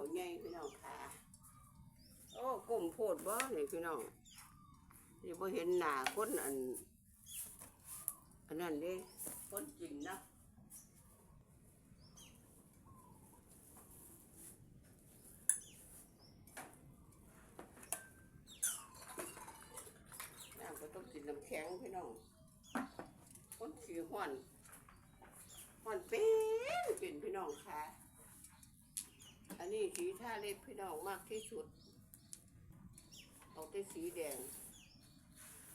พี่น้องค่ะ โอ้กลมโพดบ่นี่พี่น้องนี่บ่เห็นหน้าคนอัน อันนั้นเด้คนจริงนะน้ำก็ต้องกินน้ำแข็งพี่น้อง คนขี้ห้อนห้อนเป็นเป็นพี่น้องค่ะ อันนี้สีท่าเล็บพี่น้องมากที่สุดเอาแต่สีแดง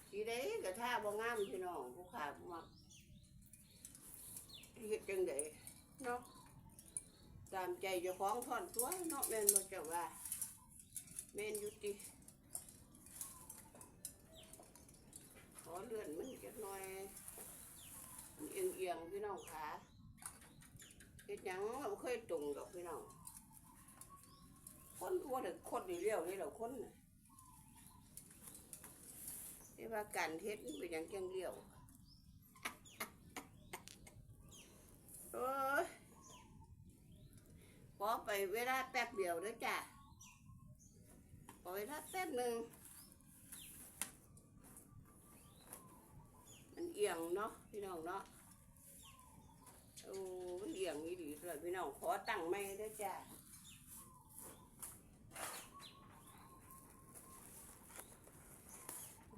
สีแดงกับท่าบ่งามพี่น้องผู้ขาบ่มักเฮ็ดจังไดเนาะตามใจเจ้าของทอนตัวเนาะแม่นบ่เจ้าว่าแม่นอยู่ติขอเลื่อนมันจักหน่อยเอียงๆพี่น้องขาเฮ็ดหยังเราบ่เคยตรงดอกพี่น้อง คนว่าแต่คนนี่เลี้ยวนี่เราคนนะเรียกว่าการเทศมันเป็นอย่างแกงเลี้ยวโอ้ยขอไปเวลาแป๊บเดียวเด้อจ้ะขอเวลาแป๊บหนึ่งมันเอียงเนาะพี่น้องเนาะโอ้มันเอียงนี่ดีเลยพี่น้องขอตั้งไม่เด้อจ้ะ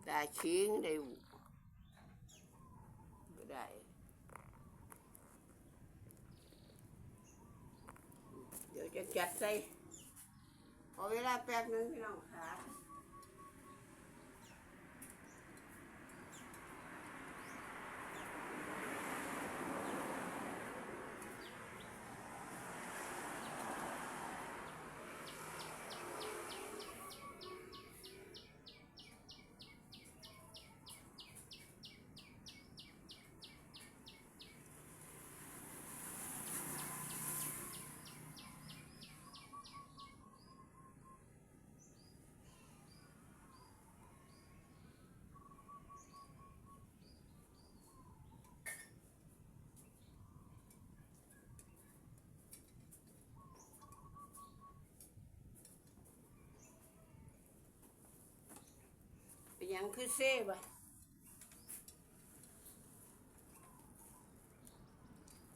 đã chiến đều đại เดี๋ยวจะจัดใส่พอเวลาแป๊บนึงพี่น้องค่ะ ยังคือเซ่บะ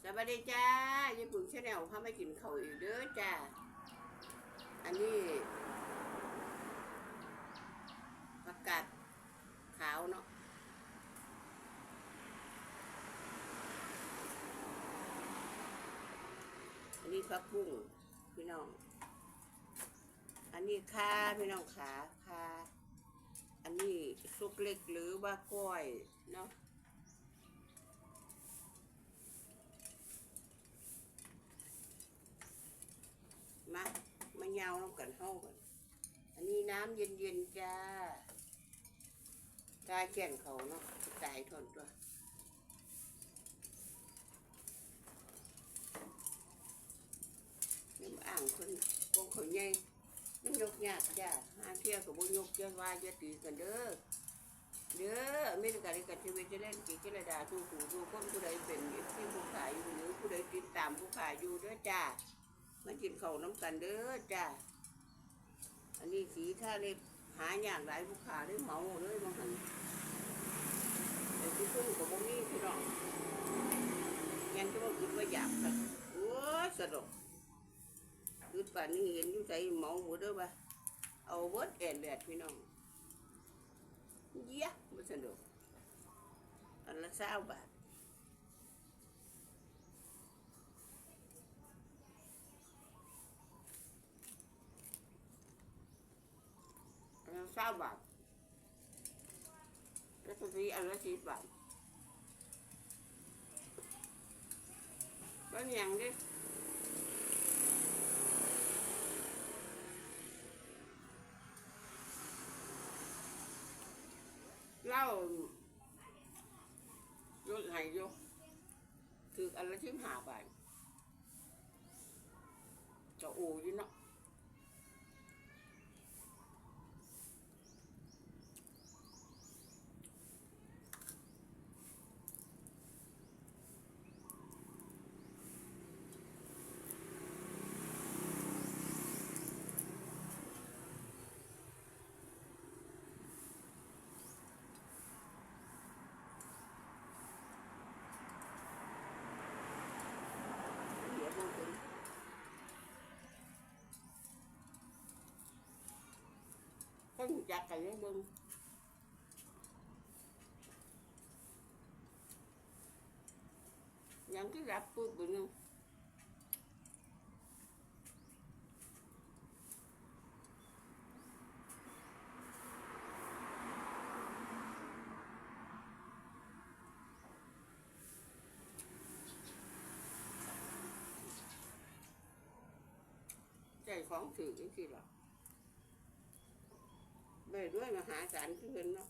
สวัสดีจ้าญี่ปุ่นชาแนลพามากินข้าวอีกเด้อจ้า อันนี้ผักกาดขาวเนาะอันนี้ผักบุ้งพี่น้อง อันนี้ค่าพี่น้องขาค่า เล็กหรือว่าก้อยเนาะมามาเงาน้ำกันเข้ากันอันนี้น้ำเย็นๆจ้ากายแก่นเขาเนาะตายทนตัวน้ำอ่างคนคงเขาใหญ่มันยกยากจ้าหาเที่ยวกับบุยกเจ้าว่าจะตีกันเด้อ เด้ออเมริกาในการชีวิตจะเล่นกี่กิรดาทูหูทูคนผู้ใดเป็นเอฟซีผู้ขายอยู่หรือผู้ใดติดตามผู้ขายอยู่เด้อจ้ามากินข้าวน้ำกันเด้อจ้าอันนี้สีท่าเล็บหาอย่างไรผู้ขายได้เหมาเลยบางคนแต่ที่พุ่งกับพวกนี้พี่น้องยังจะว่าคิดว่าอยากสักโอ้สะดวกคือป่านนี้เห็นอยู่ใจเหมาหมดเด้อป่ะเอาเวิร์ดแอนแดดพี่น้อง Iya, bisa dong. Karena sahabat. Karena sahabat. Kita sih ada sifat. Kan yang dia ชิมหาบาทจะโอ้ยเนาะ คนรู้จักกันยังเบิ่งยังที่รับปุ๊บเบิ่งนึงใจของถือจังซี่ล่ะได้วยมหาศาลคือเพิ่นเนาะ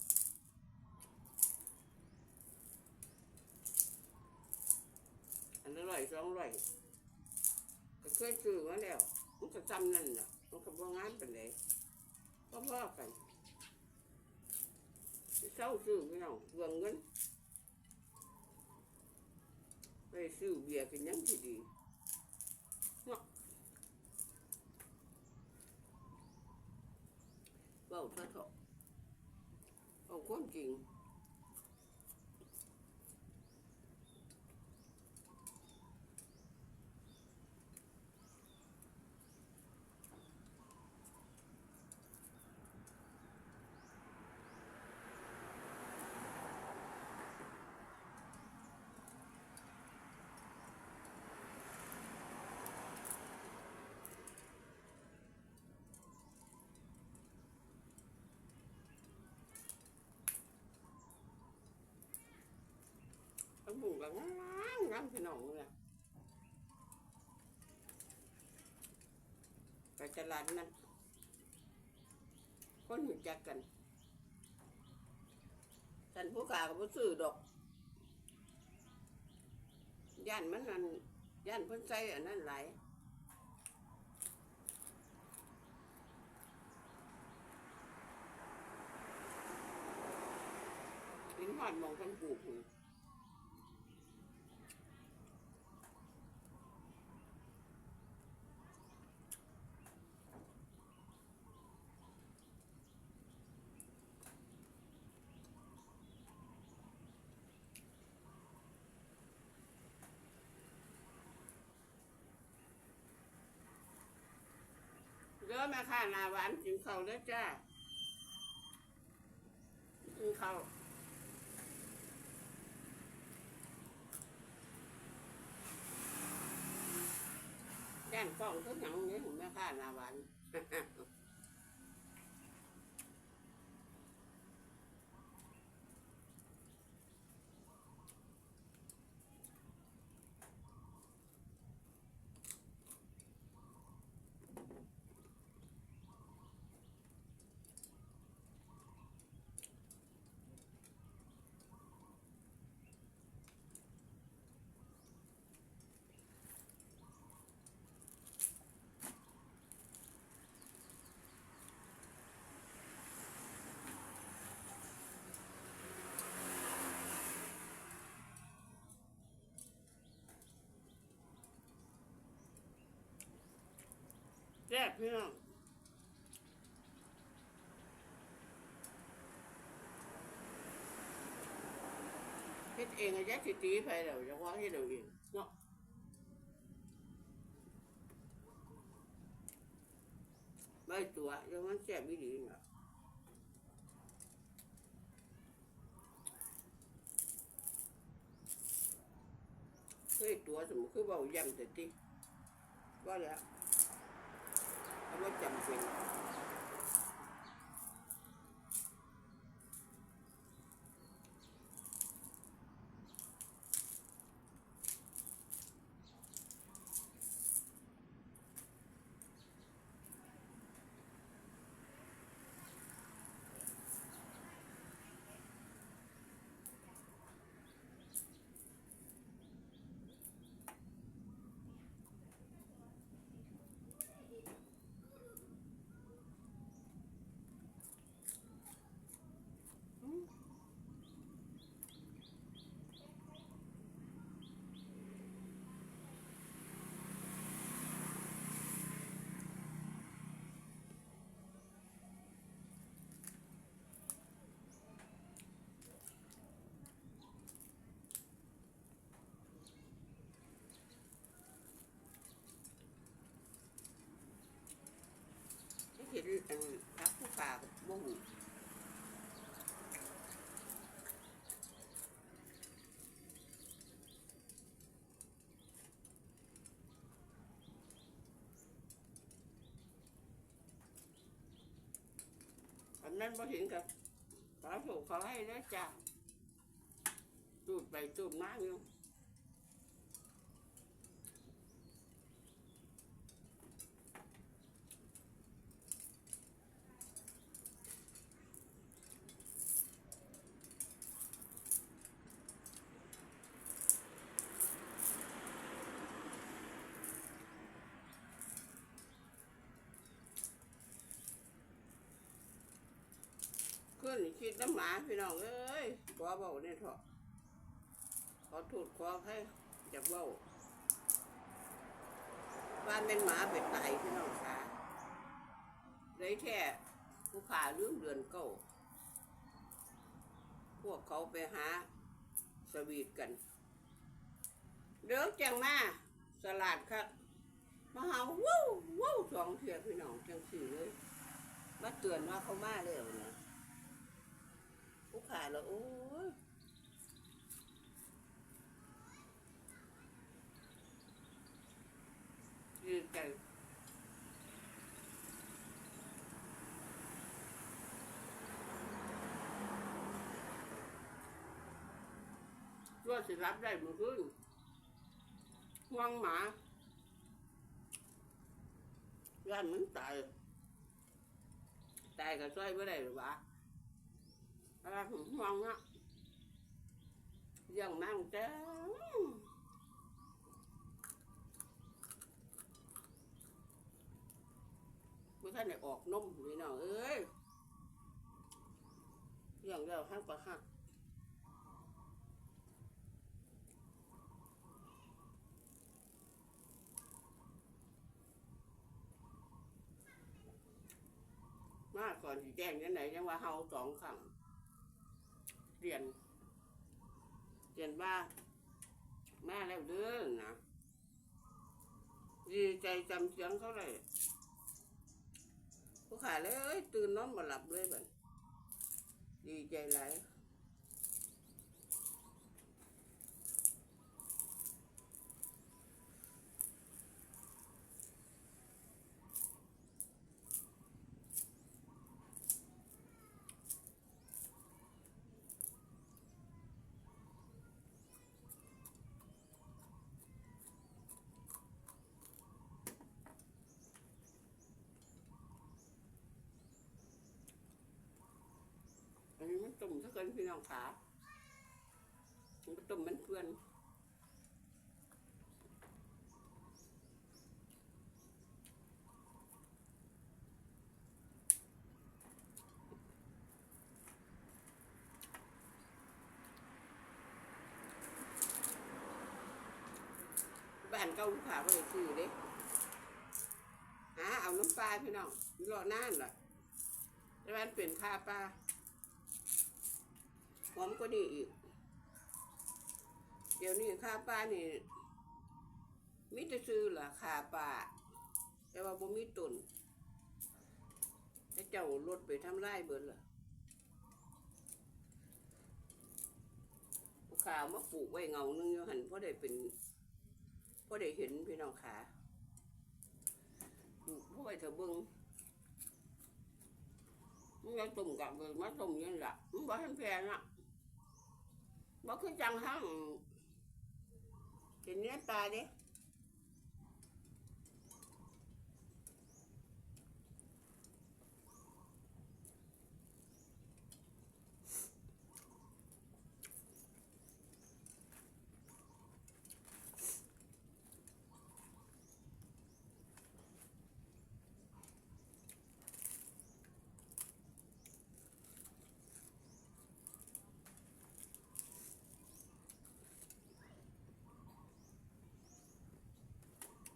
อันละร้อยสองร้อยก็เคยซื้อมาแล้วมันก็จำนั่นน่ะมันก็บ่งามปานใดก็พอกันเศร้าซื้อพี่น้องเรื่องเงินไปซื้อเบียร์กันยังที่ดีเนาะเบาเถอะเถอะเอา ความจริง เอาหมูกับง้างง้างพี่น้องเลยไปตลาดนั้นคนหูจักกันฉันผู้ขาก็บ่ซื้อดอกย่านมันนั่นย่านพิ่นใส่อันนั้นไหลายลิ้นหอดมองเพิ่นปลูกพุ่ อแม่ค่ะนาหวานกินข้าวเด้อจ้ากินข้าวย่านกล้องทุกอย่างนี้ผมแม่ค่ะนาหวาน แซ่บพี่น้องเฮ็ดเองอะจ๊ะสิตีไปแล้วจะว่าให้เราเองเนาะไม่ตัวยังมันแซ่บไม่ดีเนาะเคยตัวสมมติคือเบาย่ำแต่ติว่าแล้ว เอาไเป็นเห็นอันทักผู้ขากับบ่หูอันนั้นพอเห็นกับขอถูกขอให้ได้จ้าตูดไปตูดมาอยู่ ขึ้นคิดน้ำหมาพี่น้องเอ้ยขอเบาเนี่ยเถอะขอถูดขอให้จะเบาบ้านเป็นหมาเป็นไก่พี่น้องขาเลยแท้ผู้ขาลืมเดือนเก้าพวกเขาไปหาสวีทกัน เด้อจังมาสลัดครับมาหาว้าวว้าวสองเทียพี่น้องจังสี่เลยมาเตือนว่าเขามาแล้วนะ ผู้ขายแล้วโอ้ยดีใจว่าสิรับได้เมื่อคืนห่วงหมาย่านมันตายตายก็ช่วยไม่ได้หรือวะ อะไรผมห่วงอะยังมั่งเจ้าเมื่อท่านได้ออกนมพี่น้องเอ้ยอยังเดียวห้างกว่าห้างมาก่อนที่แจ้งยังไหนยังว่าเฮาสองครั้ง เรียนเรียนว่าแม่แล้วเด้อนะดีใจจำเสียงเขาเลยผู้ขายเลยตื่นนอนมาหลับเลยบัดดีใจหลาย ตุ่มสักกันพี่น้องขาตุ่มมันเพื่อนบ้านเก่าลูกค้าก็เลยซื้อเด้หาเอาน้ำปลาพี่น้องรอนานเลยแล้วมันเป็นค่าปลา อมก็นี่อีก เดี๋ยวนี้ค่าปลานี่มิจะซื้อหรอค่าปลาแต่ว่าบ่มีตุนแต่เจ้ารถไปทำไร่เบิดเหรอผู้ข่าวมาปลูกไว้เงาหนึงอยู่หันเพราะได้เป็นเพราะได้เห็นพี่น้องขาปลูกเพราะไว้เถอะเบิ้งมันยังตุ่มกับเลยมาตุ่มยังละมันบ่ทันแพงอะ บ่คือจังทั้งกินเนื้อปลาเด้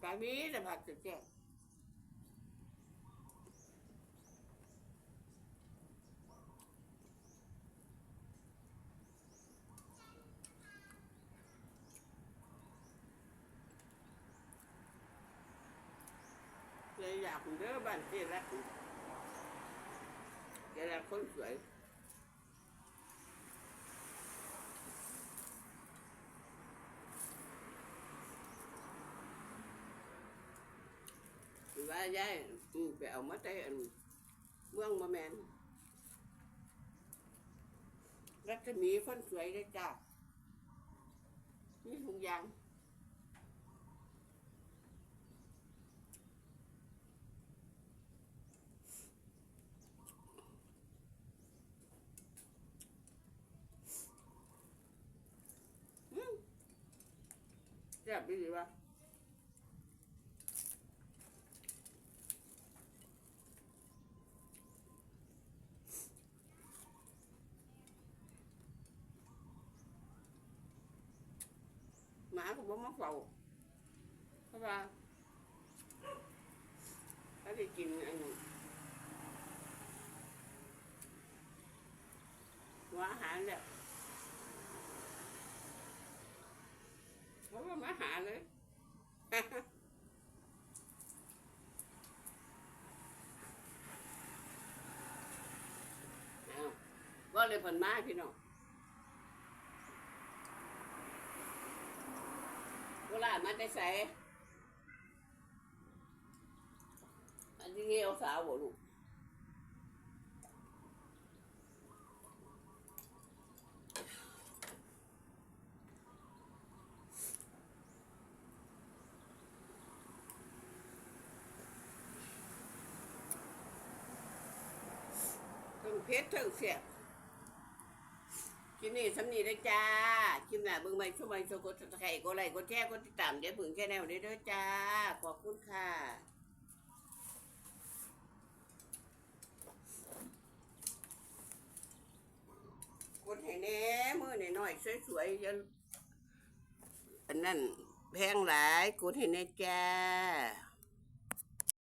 ปลามีแต่ผักจะแจ้งเลยอยากเด้อบ้านเจ๊รักจะได้คนสวย หรือว่ายายอืมไปเอามาแต่อันเมืองมาแมนรัศมีคนสวยเลยจ้านี่ถุงยางอืมแซ่บดีวะ บ่มาเฝ้าเพราะว่าถ้าได้กินอันนี้หัวอาหารแล้วเพราะว่ามาหาเลยเอาว่าเลยผลมาพี่น้องเวลามา ได้ใส่อันนี้เงี้ยวสาวบ่ลูกทั้งเพชรทั้งเสียบ กินนี่สำนีได้จ้ากินหน้าเบิ่งใบช่วยใบสกดสไครก็ไลค์กดแชร์กดติดตามเดี๋ยวผึ่งแค่แนวได้ด้อจ้า ขอบคุณค่ะกดให้แน่มือหน่อยๆสวยๆจะอันนั้นแพงหลายกดให้แน่จ้า